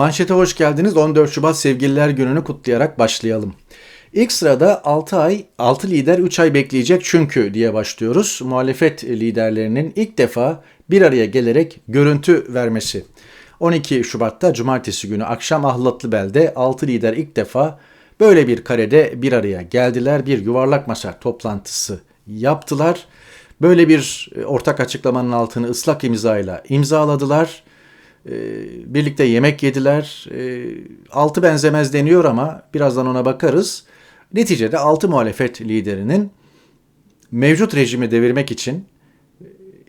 Manşete hoş geldiniz. 14 Şubat Sevgililer Günü'nü kutlayarak başlayalım. İlk sırada 6 ay, 6 lider 3 ay bekleyecek çünkü diye başlıyoruz. Muhalefet liderlerinin ilk defa bir araya gelerek görüntü vermesi. 12 Şubat'ta cumartesi günü akşam Ahlatlıbel'de 6 lider ilk defa böyle bir karede bir araya geldiler. Bir yuvarlak masa toplantısı yaptılar. Böyle bir ortak açıklamanın altını ıslak imzayla imzaladılar ee, birlikte yemek yediler. Ee, altı benzemez deniyor ama birazdan ona bakarız. Neticede altı muhalefet liderinin mevcut rejimi devirmek için e,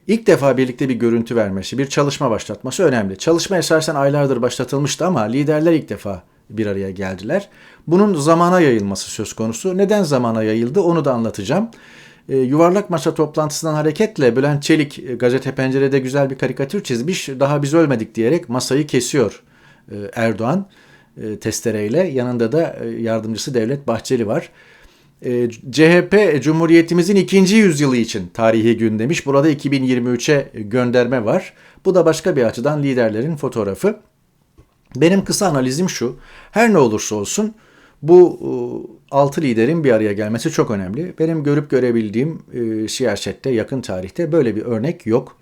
ilk defa birlikte bir görüntü vermesi, bir çalışma başlatması önemli. Çalışma esasen aylardır başlatılmıştı ama liderler ilk defa bir araya geldiler. Bunun zamana yayılması söz konusu. Neden zamana yayıldı onu da anlatacağım. E, yuvarlak masa toplantısından hareketle Bülent Çelik e, gazete pencerede güzel bir karikatür çizmiş. Daha biz ölmedik diyerek masayı kesiyor e, Erdoğan e, testereyle. Yanında da e, yardımcısı Devlet Bahçeli var. E, CHP Cumhuriyetimizin ikinci yüzyılı için tarihi gün demiş. Burada 2023'e gönderme var. Bu da başka bir açıdan liderlerin fotoğrafı. Benim kısa analizim şu. Her ne olursa olsun bu e, altı liderin bir araya gelmesi çok önemli. Benim görüp görebildiğim e, siyasette yakın tarihte böyle bir örnek yok.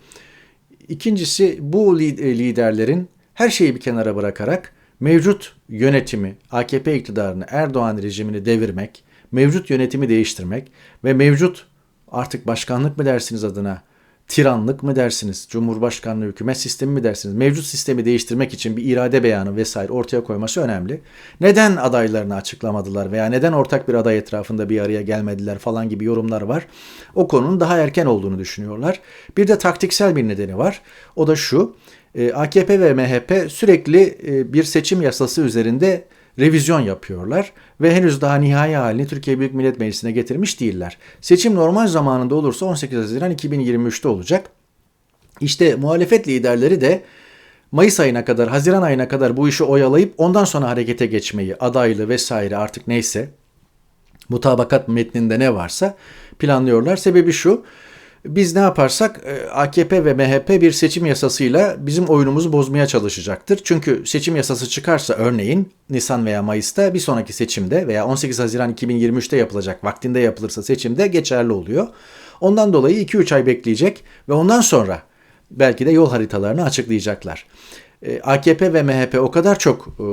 İkincisi bu e, liderlerin her şeyi bir kenara bırakarak mevcut yönetimi, AKP iktidarını, Erdoğan rejimini devirmek, mevcut yönetimi değiştirmek ve mevcut artık başkanlık mı dersiniz adına tiranlık mı dersiniz, cumhurbaşkanlığı hükümet sistemi mi dersiniz, mevcut sistemi değiştirmek için bir irade beyanı vesaire ortaya koyması önemli. Neden adaylarını açıklamadılar veya neden ortak bir aday etrafında bir araya gelmediler falan gibi yorumlar var. O konunun daha erken olduğunu düşünüyorlar. Bir de taktiksel bir nedeni var. O da şu, e, AKP ve MHP sürekli e, bir seçim yasası üzerinde revizyon yapıyorlar ve henüz daha nihai halini Türkiye Büyük Millet Meclisi'ne getirmiş değiller. Seçim normal zamanında olursa 18 Haziran 2023'te olacak. İşte muhalefet liderleri de Mayıs ayına kadar, Haziran ayına kadar bu işi oyalayıp ondan sonra harekete geçmeyi, adaylı vesaire artık neyse mutabakat metninde ne varsa planlıyorlar. Sebebi şu, biz ne yaparsak e, AKP ve MHP bir seçim yasasıyla bizim oyunumuzu bozmaya çalışacaktır. Çünkü seçim yasası çıkarsa örneğin Nisan veya Mayıs'ta bir sonraki seçimde veya 18 Haziran 2023'te yapılacak vaktinde yapılırsa seçimde geçerli oluyor. Ondan dolayı 2-3 ay bekleyecek ve ondan sonra belki de yol haritalarını açıklayacaklar. E, AKP ve MHP o kadar çok e,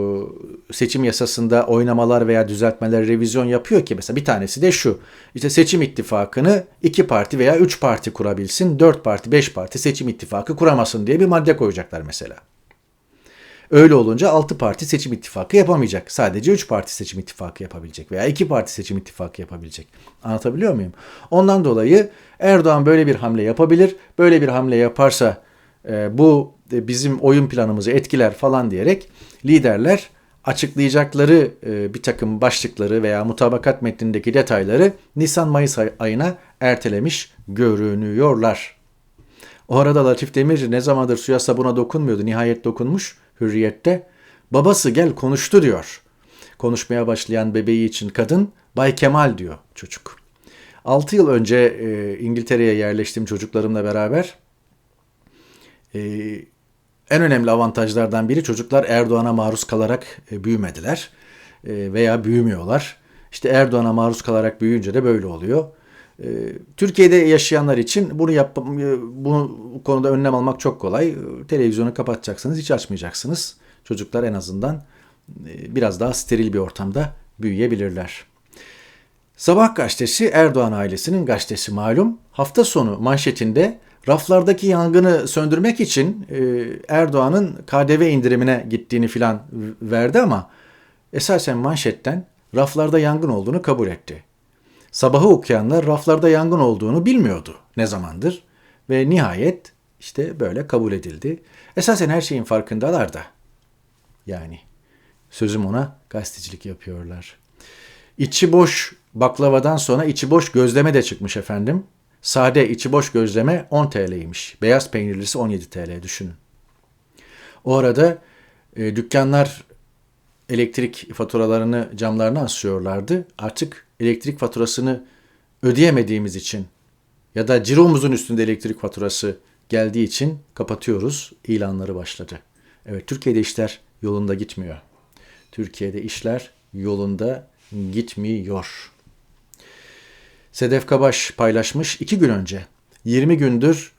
seçim yasasında oynamalar veya düzeltmeler, revizyon yapıyor ki mesela bir tanesi de şu. İşte seçim ittifakını iki parti veya üç parti kurabilsin, dört parti, beş parti seçim ittifakı kuramasın diye bir madde koyacaklar mesela. Öyle olunca 6 parti seçim ittifakı yapamayacak. Sadece 3 parti seçim ittifakı yapabilecek veya 2 parti seçim ittifakı yapabilecek. Anlatabiliyor muyum? Ondan dolayı Erdoğan böyle bir hamle yapabilir. Böyle bir hamle yaparsa e, bu bizim oyun planımızı etkiler falan diyerek liderler açıklayacakları e, bir takım başlıkları veya mutabakat metnindeki detayları Nisan-Mayıs ayına ertelemiş görünüyorlar. O arada Latif Demirci ne zamandır suya sabuna dokunmuyordu. Nihayet dokunmuş hürriyette. Babası gel konuştu diyor. Konuşmaya başlayan bebeği için kadın Bay Kemal diyor çocuk. 6 yıl önce e, İngiltere'ye yerleştim çocuklarımla beraber. E, en önemli avantajlardan biri çocuklar Erdoğan'a maruz kalarak e, büyümediler e, veya büyümüyorlar. İşte Erdoğan'a maruz kalarak büyüyünce de böyle oluyor. E, Türkiye'de yaşayanlar için bunu yap bu konuda önlem almak çok kolay. Televizyonu kapatacaksınız, hiç açmayacaksınız. Çocuklar en azından biraz daha steril bir ortamda büyüyebilirler. Sabah gazetesi Erdoğan ailesinin gazetesi malum. Hafta sonu manşetinde raflardaki yangını söndürmek için e, Erdoğan'ın KDV indirimine gittiğini filan verdi ama esasen manşetten raflarda yangın olduğunu kabul etti. Sabahı okuyanlar raflarda yangın olduğunu bilmiyordu ne zamandır ve nihayet işte böyle kabul edildi. Esasen her şeyin farkındalar da. Yani sözüm ona gazetecilik yapıyorlar. İçi boş baklavadan sonra içi boş gözleme de çıkmış efendim. Sade içi boş gözleme 10 TL'ymiş. Beyaz peynirlisi 17 TL düşünün. O arada e, dükkanlar elektrik faturalarını camlarına asıyorlardı. Artık elektrik faturasını ödeyemediğimiz için ya da ciromuzun üstünde elektrik faturası geldiği için kapatıyoruz ilanları başladı. Evet Türkiye'de işler yolunda gitmiyor. Türkiye'de işler yolunda gitmiyor. Sedef Kabaş paylaşmış iki gün önce. 20 gündür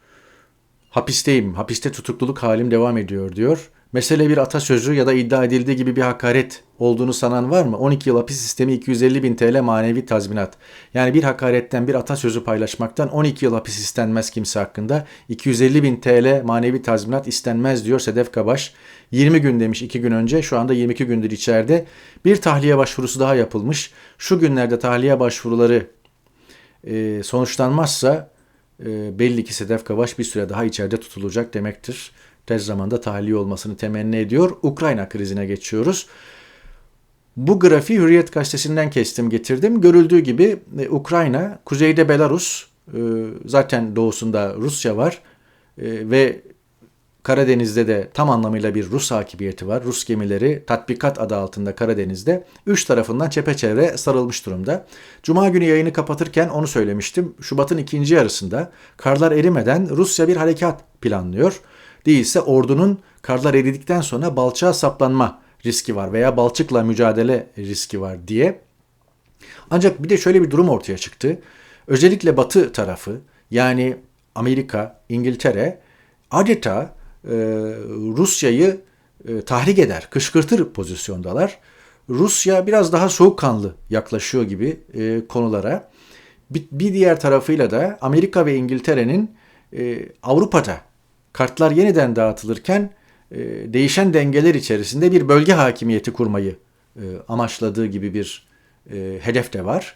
hapisteyim, hapiste tutukluluk halim devam ediyor diyor. Mesele bir atasözü ya da iddia edildiği gibi bir hakaret olduğunu sanan var mı? 12 yıl hapis sistemi 250 bin TL manevi tazminat. Yani bir hakaretten bir atasözü paylaşmaktan 12 yıl hapis istenmez kimse hakkında. 250 bin TL manevi tazminat istenmez diyor Sedef Kabaş. 20 gün demiş 2 gün önce şu anda 22 gündür içeride. Bir tahliye başvurusu daha yapılmış. Şu günlerde tahliye başvuruları e, sonuçlanmazsa e, belli ki Sedef Kabaş bir süre daha içeride tutulacak demektir. Tez zamanda tahliye olmasını temenni ediyor. Ukrayna krizine geçiyoruz. Bu grafiği Hürriyet gazetesinden kestim getirdim. Görüldüğü gibi e, Ukrayna, kuzeyde Belarus, e, zaten doğusunda Rusya var e, ve Karadeniz'de de tam anlamıyla bir Rus hakimiyeti var. Rus gemileri tatbikat adı altında Karadeniz'de üç tarafından çepeçevre sarılmış durumda. Cuma günü yayını kapatırken onu söylemiştim. Şubat'ın ikinci yarısında karlar erimeden Rusya bir harekat planlıyor. Değilse ordunun karlar eridikten sonra balçağa saplanma riski var veya balçıkla mücadele riski var diye. Ancak bir de şöyle bir durum ortaya çıktı. Özellikle batı tarafı yani Amerika, İngiltere adeta Rusya'yı e, tahrik eder, kışkırtır pozisyondalar. Rusya biraz daha soğukkanlı yaklaşıyor gibi e, konulara. Bir, diğer tarafıyla da Amerika ve İngiltere'nin e, Avrupa'da kartlar yeniden dağıtılırken e, değişen dengeler içerisinde bir bölge hakimiyeti kurmayı e, amaçladığı gibi bir e, hedef de var.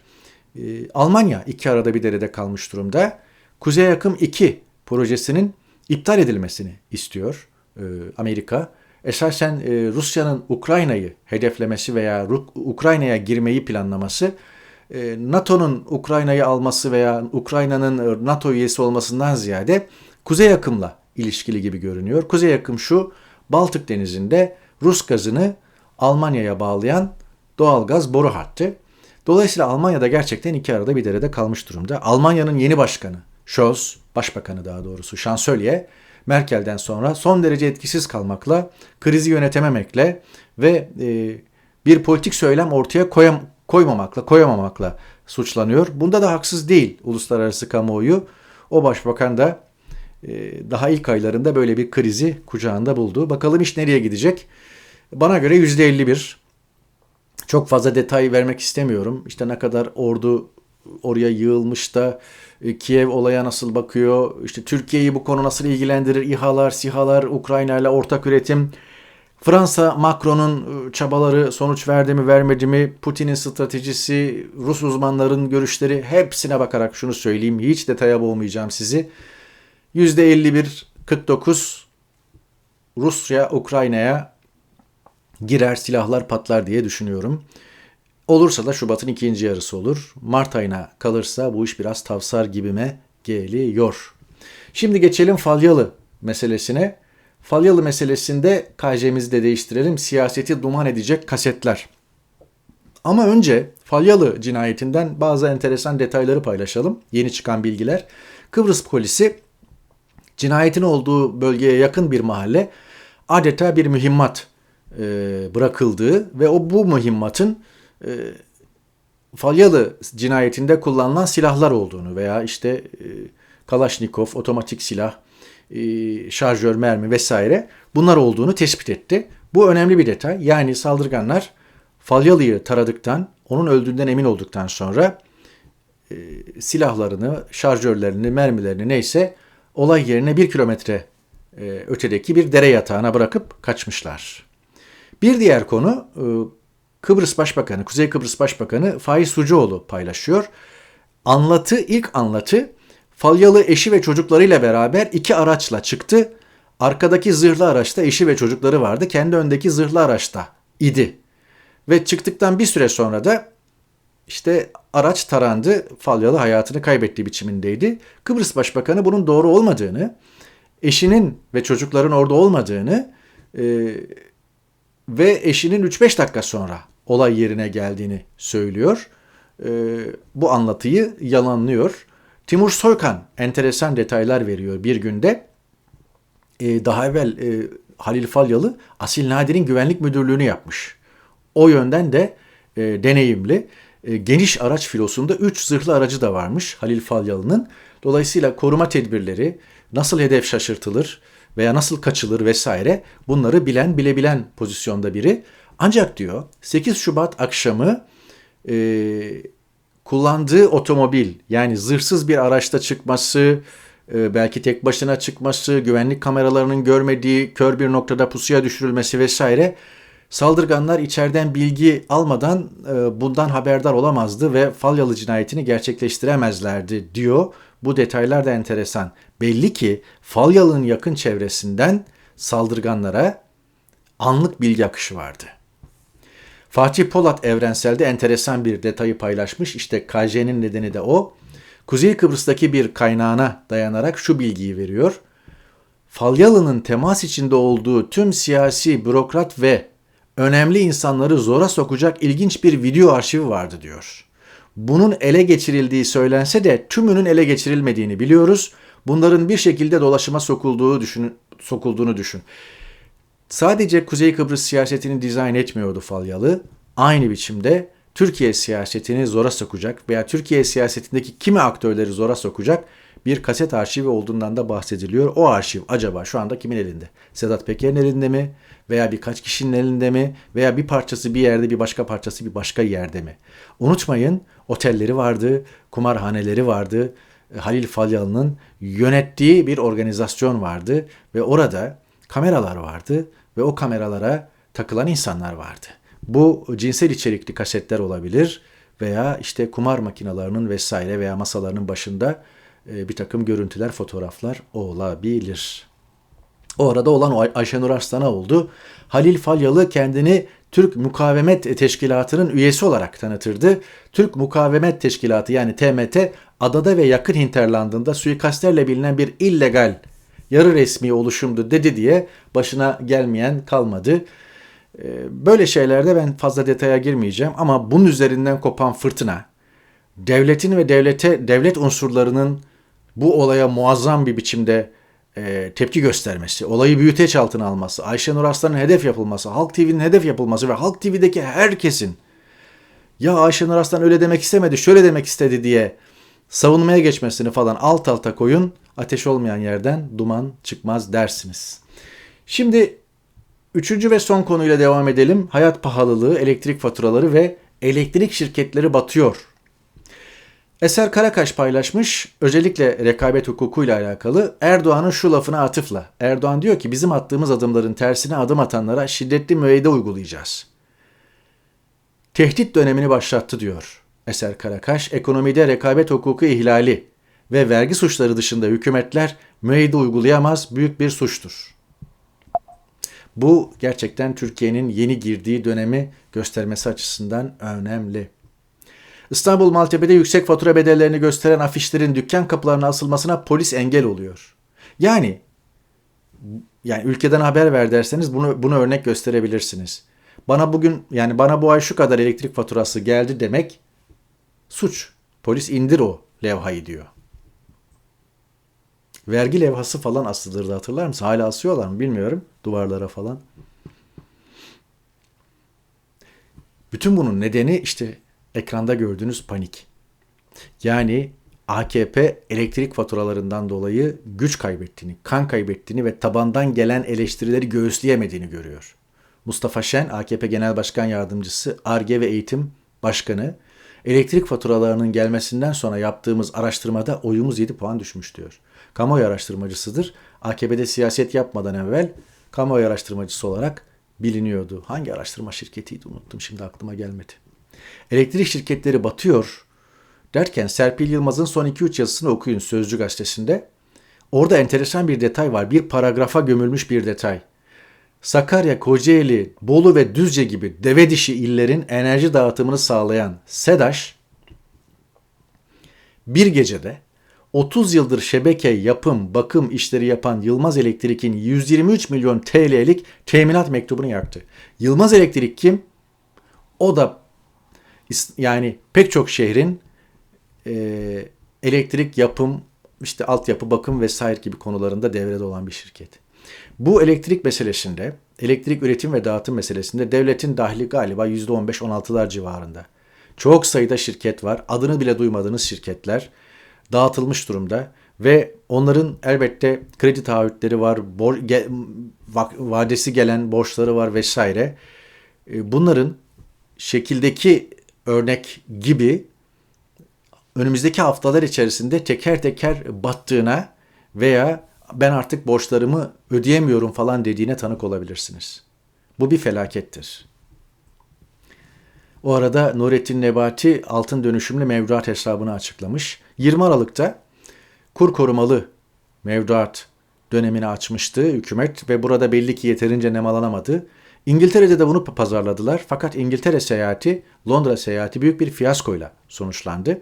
E, Almanya iki arada bir derede kalmış durumda. Kuzey Akım 2 projesinin iptal edilmesini istiyor e, Amerika. Esasen e, Rusya'nın Ukrayna'yı hedeflemesi veya Ukrayna'ya girmeyi planlaması e, NATO'nun Ukrayna'yı alması veya Ukrayna'nın NATO üyesi olmasından ziyade Kuzey Akım'la ilişkili gibi görünüyor. Kuzey Akım şu, Baltık Denizi'nde Rus gazını Almanya'ya bağlayan doğal gaz boru hattı. Dolayısıyla Almanya'da gerçekten iki arada bir derede kalmış durumda. Almanya'nın yeni başkanı Scholz, başbakanı daha doğrusu şansölye Merkel'den sonra son derece etkisiz kalmakla, krizi yönetememekle ve e, bir politik söylem ortaya koyam, koymamakla, koyamamakla suçlanıyor. Bunda da haksız değil uluslararası kamuoyu. O başbakan da e, daha ilk aylarında böyle bir krizi kucağında buldu. Bakalım iş nereye gidecek? Bana göre %51. Çok fazla detay vermek istemiyorum. İşte ne kadar ordu oraya yığılmış da e, Kiev olaya nasıl bakıyor? İşte Türkiye'yi bu konu nasıl ilgilendirir? İHA'lar, SİHA'lar, Ukrayna ile ortak üretim. Fransa Macron'un e, çabaları sonuç verdi mi vermedi mi? Putin'in stratejisi, Rus uzmanların görüşleri hepsine bakarak şunu söyleyeyim. Hiç detaya boğmayacağım sizi. %51-49 Rusya Ukrayna'ya girer silahlar patlar diye düşünüyorum. Olursa da Şubat'ın ikinci yarısı olur. Mart ayına kalırsa bu iş biraz tavsar gibime geliyor. Şimdi geçelim Falyalı meselesine. Falyalı meselesinde KC'mizi de değiştirelim. Siyaseti duman edecek kasetler. Ama önce Falyalı cinayetinden bazı enteresan detayları paylaşalım. Yeni çıkan bilgiler. Kıbrıs polisi cinayetin olduğu bölgeye yakın bir mahalle adeta bir mühimmat e, bırakıldığı ve o bu mühimmatın e, Falyalı cinayetinde kullanılan silahlar olduğunu veya işte e, Kalaşnikov, otomatik silah, e, şarjör, mermi vesaire bunlar olduğunu tespit etti. Bu önemli bir detay. Yani saldırganlar Falyalı'yı taradıktan, onun öldüğünden emin olduktan sonra e, silahlarını, şarjörlerini, mermilerini neyse olay yerine bir kilometre e, ötedeki bir dere yatağına bırakıp kaçmışlar. Bir diğer konu e, Kıbrıs Başbakanı, Kuzey Kıbrıs Başbakanı Faiz Sucuoğlu paylaşıyor. Anlatı, ilk anlatı Falyalı eşi ve çocuklarıyla beraber iki araçla çıktı. Arkadaki zırhlı araçta eşi ve çocukları vardı. Kendi öndeki zırhlı araçta idi. Ve çıktıktan bir süre sonra da işte araç tarandı. Falyalı hayatını kaybettiği biçimindeydi. Kıbrıs Başbakanı bunun doğru olmadığını, eşinin ve çocukların orada olmadığını e, ve eşinin 3-5 dakika sonra olay yerine geldiğini söylüyor. E, bu anlatıyı yalanlıyor. Timur Soykan enteresan detaylar veriyor bir günde. E, daha evvel e, Halil Falyalı Asil Nadir'in güvenlik müdürlüğünü yapmış. O yönden de e, deneyimli. E, geniş araç filosunda 3 zırhlı aracı da varmış Halil Falyalı'nın. Dolayısıyla koruma tedbirleri, nasıl hedef şaşırtılır veya nasıl kaçılır vesaire bunları bilen bilebilen pozisyonda biri. Ancak diyor 8 Şubat akşamı e, kullandığı otomobil yani zırhsız bir araçta çıkması, e, belki tek başına çıkması, güvenlik kameralarının görmediği kör bir noktada pusuya düşürülmesi vesaire saldırganlar içeriden bilgi almadan e, bundan haberdar olamazdı ve Falyalı cinayetini gerçekleştiremezlerdi diyor. Bu detaylar da enteresan. Belli ki Falyalı'nın yakın çevresinden saldırganlara anlık bilgi akışı vardı. Fatih Polat Evrensel'de enteresan bir detayı paylaşmış. İşte KJ'nin nedeni de o. Kuzey Kıbrıs'taki bir kaynağına dayanarak şu bilgiyi veriyor. Falyalı'nın temas içinde olduğu tüm siyasi, bürokrat ve önemli insanları zora sokacak ilginç bir video arşivi vardı diyor. Bunun ele geçirildiği söylense de tümünün ele geçirilmediğini biliyoruz. Bunların bir şekilde dolaşıma sokulduğu düşün, sokulduğunu düşün. Sadece Kuzey Kıbrıs siyasetini dizayn etmiyordu Falyalı. Aynı biçimde Türkiye siyasetini zora sokacak veya Türkiye siyasetindeki kimi aktörleri zora sokacak bir kaset arşivi olduğundan da bahsediliyor. O arşiv acaba şu anda kimin elinde? Sedat Peker'in elinde mi? Veya birkaç kişinin elinde mi? Veya bir parçası bir yerde bir başka parçası bir başka yerde mi? Unutmayın otelleri vardı, kumarhaneleri vardı. Halil Falyalı'nın yönettiği bir organizasyon vardı ve orada kameralar vardı ve o kameralara takılan insanlar vardı. Bu cinsel içerikli kasetler olabilir veya işte kumar makinalarının vesaire veya masalarının başında e, bir takım görüntüler, fotoğraflar olabilir. O arada olan Ayşenur Arslan'a oldu. Halil Falyalı kendini Türk Mukavemet Teşkilatı'nın üyesi olarak tanıtırdı. Türk Mukavemet Teşkilatı yani TMT adada ve yakın hinterlandında suikastlerle bilinen bir illegal yarı resmi oluşumdu dedi diye başına gelmeyen kalmadı. Ee, böyle şeylerde ben fazla detaya girmeyeceğim ama bunun üzerinden kopan fırtına, devletin ve devlete devlet unsurlarının bu olaya muazzam bir biçimde e, tepki göstermesi, olayı büyüteç altına alması, Ayşenur Arslan'ın hedef yapılması, Halk TV'nin hedef yapılması ve Halk TV'deki herkesin ya Ayşenur Arslan öyle demek istemedi, şöyle demek istedi diye savunmaya geçmesini falan alt alta koyun. Ateş olmayan yerden duman çıkmaz dersiniz. Şimdi üçüncü ve son konuyla devam edelim. Hayat pahalılığı, elektrik faturaları ve elektrik şirketleri batıyor. Eser Karakaş paylaşmış özellikle rekabet hukukuyla alakalı Erdoğan'ın şu lafına atıfla. Erdoğan diyor ki bizim attığımız adımların tersine adım atanlara şiddetli müeyyide uygulayacağız. Tehdit dönemini başlattı diyor Eser Karakaş. Ekonomide rekabet hukuku ihlali ve vergi suçları dışında hükümetler müeyyide uygulayamaz büyük bir suçtur. Bu gerçekten Türkiye'nin yeni girdiği dönemi göstermesi açısından önemli. İstanbul Maltepe'de yüksek fatura bedellerini gösteren afişlerin dükkan kapılarına asılmasına polis engel oluyor. Yani yani ülkeden haber ver derseniz bunu bunu örnek gösterebilirsiniz. Bana bugün yani bana bu ay şu kadar elektrik faturası geldi demek suç. Polis indir o levhayı diyor. Vergi levhası falan asılırdı hatırlar mısın? Hala asıyorlar mı bilmiyorum duvarlara falan. Bütün bunun nedeni işte ekranda gördüğünüz panik. Yani AKP elektrik faturalarından dolayı güç kaybettiğini, kan kaybettiğini ve tabandan gelen eleştirileri göğüsleyemediğini görüyor. Mustafa Şen, AKP Genel Başkan Yardımcısı, ARGE ve Eğitim Başkanı, elektrik faturalarının gelmesinden sonra yaptığımız araştırmada oyumuz 7 puan düşmüş diyor. Kamuoyu araştırmacısıdır. AKP'de siyaset yapmadan evvel kamuoyu araştırmacısı olarak biliniyordu. Hangi araştırma şirketiydi unuttum şimdi aklıma gelmedi. Elektrik şirketleri batıyor derken Serpil Yılmaz'ın son 2-3 yazısını okuyun Sözcü gazetesinde. Orada enteresan bir detay var. Bir paragrafa gömülmüş bir detay. Sakarya, Kocaeli, Bolu ve Düzce gibi deve dişi illerin enerji dağıtımını sağlayan SEDAŞ bir gecede 30 yıldır şebeke yapım, bakım işleri yapan Yılmaz Elektrik'in 123 milyon TL'lik teminat mektubunu yaktı. Yılmaz Elektrik kim? O da yani pek çok şehrin e, elektrik yapım, işte altyapı, bakım vesaire gibi konularında devrede olan bir şirket. Bu elektrik meselesinde, elektrik üretim ve dağıtım meselesinde devletin dahli galiba %15-16'lar civarında. Çok sayıda şirket var. Adını bile duymadığınız şirketler dağıtılmış durumda ve onların elbette kredi taahhütleri var, bor, ge, vadesi gelen borçları var vesaire. E, bunların şekildeki örnek gibi önümüzdeki haftalar içerisinde teker teker battığına veya ben artık borçlarımı ödeyemiyorum falan dediğine tanık olabilirsiniz. Bu bir felakettir. O arada Nurettin Nebati altın dönüşümlü mevduat hesabını açıklamış. 20 Aralık'ta kur korumalı mevduat dönemini açmıştı hükümet ve burada belli ki yeterince nemalanamadı. İngiltere'de de bunu pazarladılar fakat İngiltere seyahati, Londra seyahati büyük bir fiyaskoyla sonuçlandı.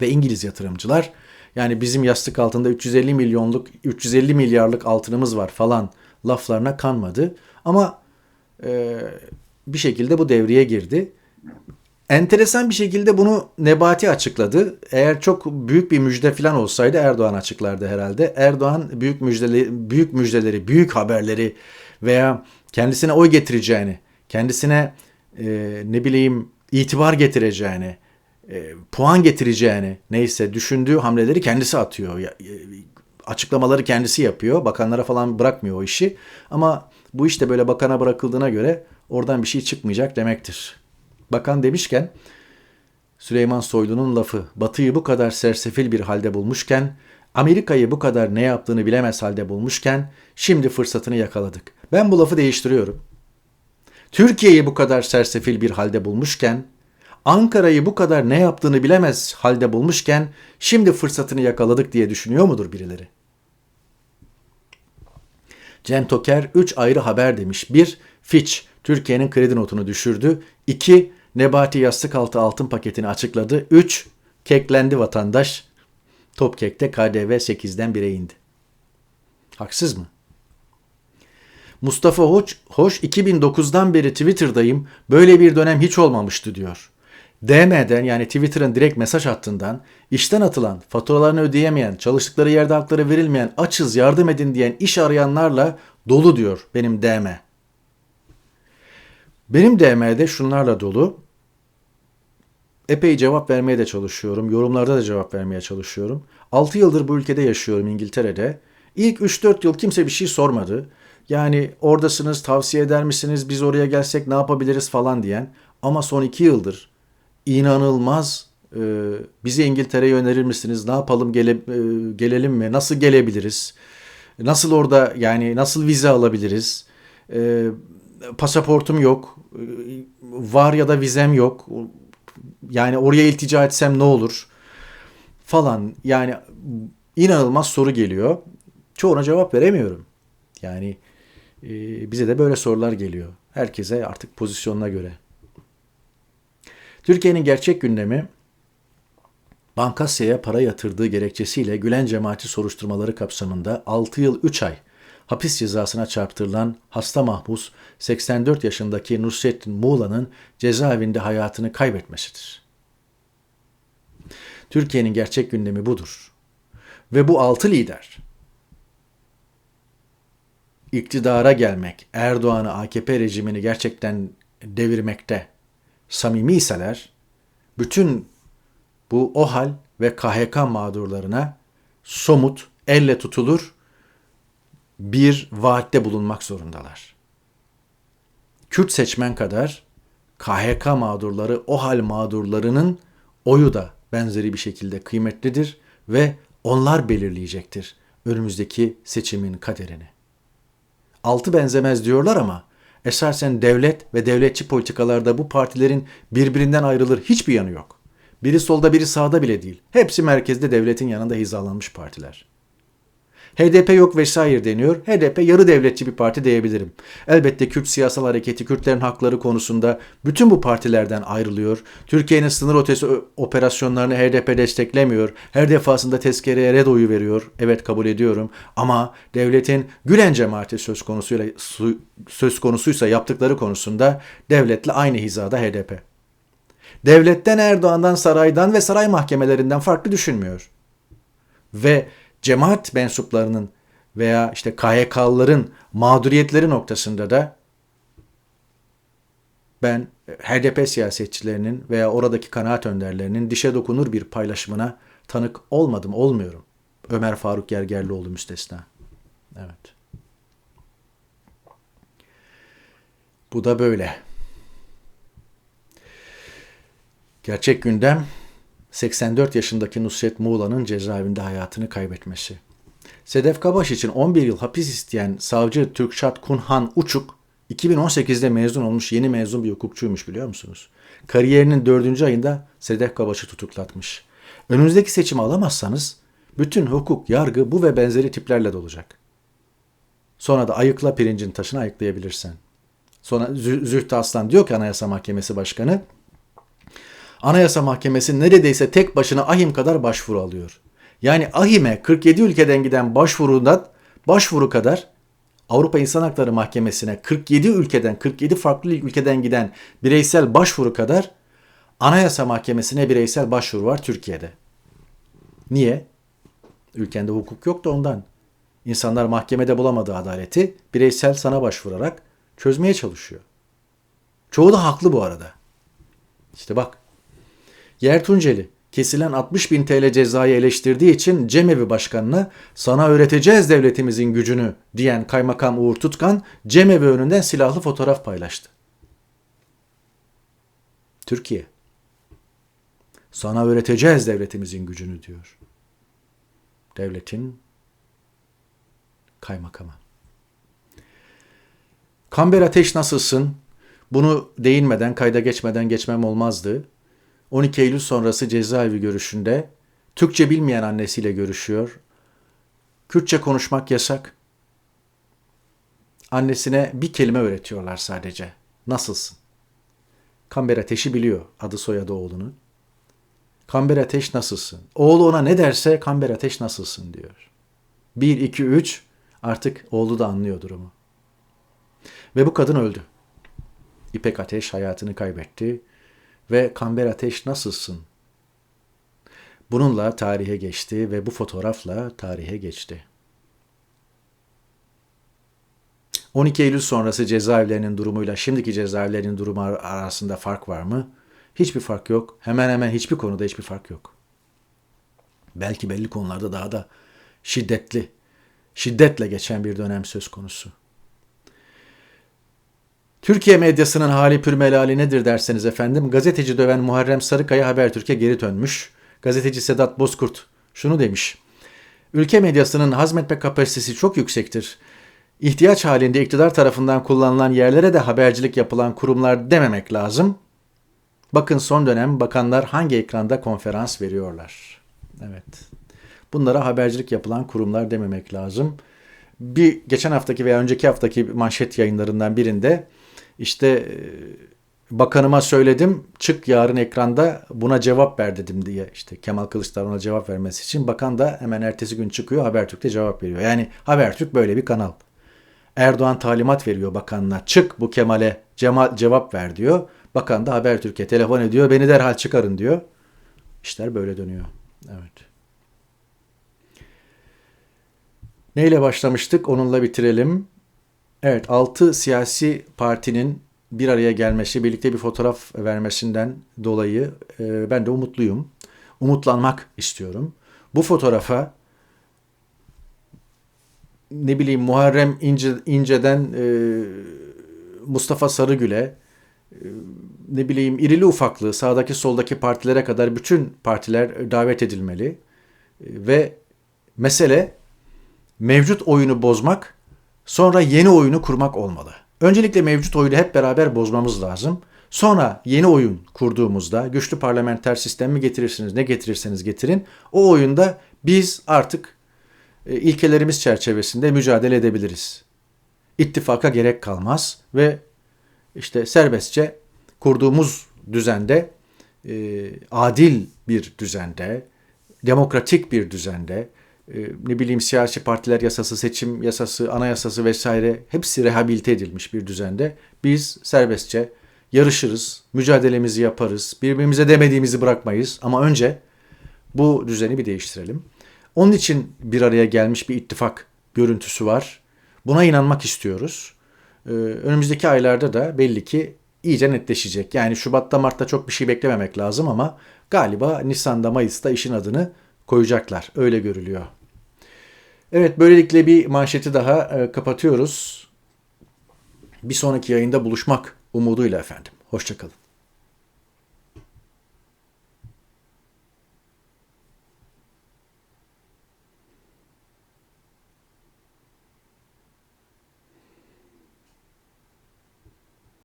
Ve İngiliz yatırımcılar yani bizim yastık altında 350 milyonluk 350 milyarlık altınımız var falan laflarına kanmadı. Ama e, bir şekilde bu devreye girdi. Enteresan bir şekilde bunu Nebati açıkladı. Eğer çok büyük bir müjde falan olsaydı Erdoğan açıklardı herhalde. Erdoğan büyük müjdeleri, büyük müjdeleri, büyük haberleri veya kendisine oy getireceğini, kendisine e, ne bileyim itibar getireceğini, e, puan getireceğini neyse düşündüğü hamleleri kendisi atıyor. Ya, e, açıklamaları kendisi yapıyor. Bakanlara falan bırakmıyor o işi. Ama bu işte böyle bakana bırakıldığına göre oradan bir şey çıkmayacak demektir. Bakan demişken Süleyman Soylu'nun lafı Batı'yı bu kadar sersefil bir halde bulmuşken Amerika'yı bu kadar ne yaptığını bilemez halde bulmuşken şimdi fırsatını yakaladık. Ben bu lafı değiştiriyorum. Türkiye'yi bu kadar sersefil bir halde bulmuşken Ankara'yı bu kadar ne yaptığını bilemez halde bulmuşken şimdi fırsatını yakaladık diye düşünüyor mudur birileri? Cem Toker 3 ayrı haber demiş. 1. Fitch Türkiye'nin kredi notunu düşürdü. 2. Nebati yastık altı altın paketini açıkladı. 3. Keklendi vatandaş. Topkek'te KDV 8'den 1'e indi. Haksız mı? Mustafa Hoş, Hoş 2009'dan beri Twitter'dayım. Böyle bir dönem hiç olmamıştı diyor. DM'den yani Twitter'ın direkt mesaj hattından işten atılan, faturalarını ödeyemeyen, çalıştıkları yerde hakları verilmeyen, açız yardım edin diyen iş arayanlarla dolu diyor benim DM. Benim DM'de şunlarla dolu. Epey cevap vermeye de çalışıyorum. Yorumlarda da cevap vermeye çalışıyorum. 6 yıldır bu ülkede yaşıyorum İngiltere'de. İlk 3-4 yıl kimse bir şey sormadı. Yani oradasınız tavsiye eder misiniz biz oraya gelsek ne yapabiliriz falan diyen. Ama son 2 yıldır inanılmaz e, bizi İngiltere'ye önerir misiniz? Ne yapalım gele, e, gelelim mi? Nasıl gelebiliriz? Nasıl orada yani nasıl vize alabiliriz? E, pasaportum yok. E, var ya da vizem yok. Yani oraya iltica etsem ne olur? Falan. Yani inanılmaz soru geliyor. Çoğuna cevap veremiyorum. Yani bize de böyle sorular geliyor. Herkese artık pozisyonuna göre. Türkiye'nin gerçek gündemi Bankasya'ya para yatırdığı gerekçesiyle Gülen cemaati soruşturmaları kapsamında 6 yıl 3 ay hapis cezasına çarptırılan hasta mahpus 84 yaşındaki Nusrettin Muğla'nın cezaevinde hayatını kaybetmesidir. Türkiye'nin gerçek gündemi budur. Ve bu altı lider iktidara gelmek, Erdoğan'ı AKP rejimini gerçekten devirmekte samimiyseler bütün bu OHAL ve KHK mağdurlarına somut, elle tutulur bir vaatte bulunmak zorundalar. Kürt seçmen kadar KHK mağdurları, OHAL mağdurlarının oyu da benzeri bir şekilde kıymetlidir ve onlar belirleyecektir önümüzdeki seçimin kaderini. Altı benzemez diyorlar ama esasen devlet ve devletçi politikalarda bu partilerin birbirinden ayrılır hiçbir yanı yok. Biri solda biri sağda bile değil. Hepsi merkezde devletin yanında hizalanmış partiler. HDP yok vesaire deniyor. HDP yarı devletçi bir parti diyebilirim. Elbette Kürt siyasal hareketi Kürtlerin hakları konusunda bütün bu partilerden ayrılıyor. Türkiye'nin sınır ötesi operasyonlarını HDP desteklemiyor. Her defasında tezkereye red oyu veriyor. Evet kabul ediyorum. Ama devletin Gülen cemaati söz konusuyla söz konusuysa yaptıkları konusunda devletle aynı hizada HDP. Devletten Erdoğan'dan saraydan ve saray mahkemelerinden farklı düşünmüyor. Ve cemaat mensuplarının veya işte KHK'lıların mağduriyetleri noktasında da ben HDP siyasetçilerinin veya oradaki kanaat önderlerinin dişe dokunur bir paylaşımına tanık olmadım, olmuyorum. Ömer Faruk Gergerlioğlu müstesna. Evet. Bu da böyle. Gerçek gündem 84 yaşındaki Nusret Muğla'nın cezaevinde hayatını kaybetmesi. Sedef Kabaş için 11 yıl hapis isteyen savcı Türkşat Kunhan Uçuk 2018'de mezun olmuş yeni mezun bir hukukçuymuş biliyor musunuz? Kariyerinin dördüncü ayında Sedef Kabaş'ı tutuklatmış. Önünüzdeki seçimi alamazsanız bütün hukuk, yargı bu ve benzeri tiplerle dolacak. Sonra da ayıkla pirincin taşını ayıklayabilirsen. Sonra Zühtü Aslan diyor ki Anayasa Mahkemesi Başkanı, Anayasa Mahkemesi neredeyse tek başına ahim kadar başvuru alıyor. Yani ahime 47 ülkeden giden başvurudan başvuru kadar Avrupa İnsan Hakları Mahkemesi'ne 47 ülkeden 47 farklı ülkeden giden bireysel başvuru kadar Anayasa Mahkemesi'ne bireysel başvuru var Türkiye'de. Niye? Ülkende hukuk yok da ondan. İnsanlar mahkemede bulamadığı adaleti bireysel sana başvurarak çözmeye çalışıyor. Çoğu da haklı bu arada. İşte bak. Yer Tunceli kesilen 60 bin TL cezayı eleştirdiği için Cemevi Başkanı'na sana öğreteceğiz devletimizin gücünü diyen Kaymakam Uğur Tutkan Cemevi önünden silahlı fotoğraf paylaştı. Türkiye. Sana öğreteceğiz devletimizin gücünü diyor. Devletin kaymakamı. Kamber Ateş nasılsın? Bunu değinmeden, kayda geçmeden geçmem olmazdı. 12 Eylül sonrası cezaevi görüşünde Türkçe bilmeyen annesiyle görüşüyor. Kürtçe konuşmak yasak. Annesine bir kelime öğretiyorlar sadece. Nasılsın? Kamber Ateş'i biliyor adı soyadı oğlunun. Kamber Ateş nasılsın? Oğlu ona ne derse Kamber Ateş nasılsın diyor. 1, 2, 3 artık oğlu da anlıyor durumu. Ve bu kadın öldü. İpek Ateş hayatını kaybetti ve Kamber Ateş nasılsın? Bununla tarihe geçti ve bu fotoğrafla tarihe geçti. 12 Eylül sonrası cezaevlerinin durumuyla şimdiki cezaevlerinin durumu arasında fark var mı? Hiçbir fark yok. Hemen hemen hiçbir konuda hiçbir fark yok. Belki belli konularda daha da şiddetli, şiddetle geçen bir dönem söz konusu. Türkiye medyasının hali pürmelali nedir derseniz efendim, gazeteci döven Muharrem Sarıkaya Habertürk'e geri dönmüş. Gazeteci Sedat Bozkurt şunu demiş. Ülke medyasının hazmetme kapasitesi çok yüksektir. İhtiyaç halinde iktidar tarafından kullanılan yerlere de habercilik yapılan kurumlar dememek lazım. Bakın son dönem bakanlar hangi ekranda konferans veriyorlar. Evet. Bunlara habercilik yapılan kurumlar dememek lazım. Bir geçen haftaki veya önceki haftaki manşet yayınlarından birinde işte e, bakanıma söyledim çık yarın ekranda buna cevap ver dedim diye işte Kemal Kılıçdaroğlu'na cevap vermesi için bakan da hemen ertesi gün çıkıyor Habertürk'te cevap veriyor. Yani Habertürk böyle bir kanal. Erdoğan talimat veriyor bakanına çık bu Kemal'e cevap ver diyor. Bakan da Habertürk'e telefon ediyor beni derhal çıkarın diyor. İşler böyle dönüyor. Evet. Neyle başlamıştık? Onunla bitirelim. Evet, 6 siyasi partinin bir araya gelmesi, birlikte bir fotoğraf vermesinden dolayı e, ben de umutluyum. Umutlanmak istiyorum. Bu fotoğrafa ne bileyim Muharrem İnce, İnce'den e, Mustafa Sarıgül'e e, ne bileyim irili ufaklı sağdaki soldaki partilere kadar bütün partiler davet edilmeli. E, ve mesele mevcut oyunu bozmak Sonra yeni oyunu kurmak olmalı. Öncelikle mevcut oyunu hep beraber bozmamız lazım. Sonra yeni oyun kurduğumuzda güçlü parlamenter sistem mi getirirsiniz ne getirirseniz getirin. O oyunda biz artık e, ilkelerimiz çerçevesinde mücadele edebiliriz. İttifaka gerek kalmaz ve işte serbestçe kurduğumuz düzende e, adil bir düzende, demokratik bir düzende, ne bileyim siyasi partiler yasası, seçim yasası, anayasası vesaire hepsi rehabilite edilmiş bir düzende. Biz serbestçe yarışırız, mücadelemizi yaparız, birbirimize demediğimizi bırakmayız ama önce bu düzeni bir değiştirelim. Onun için bir araya gelmiş bir ittifak görüntüsü var. Buna inanmak istiyoruz. Ee, önümüzdeki aylarda da belli ki iyice netleşecek. Yani Şubat'ta Mart'ta çok bir şey beklememek lazım ama galiba Nisan'da Mayıs'ta işin adını koyacaklar. Öyle görülüyor. Evet böylelikle bir manşeti daha e, kapatıyoruz. Bir sonraki yayında buluşmak umuduyla efendim. Hoşçakalın.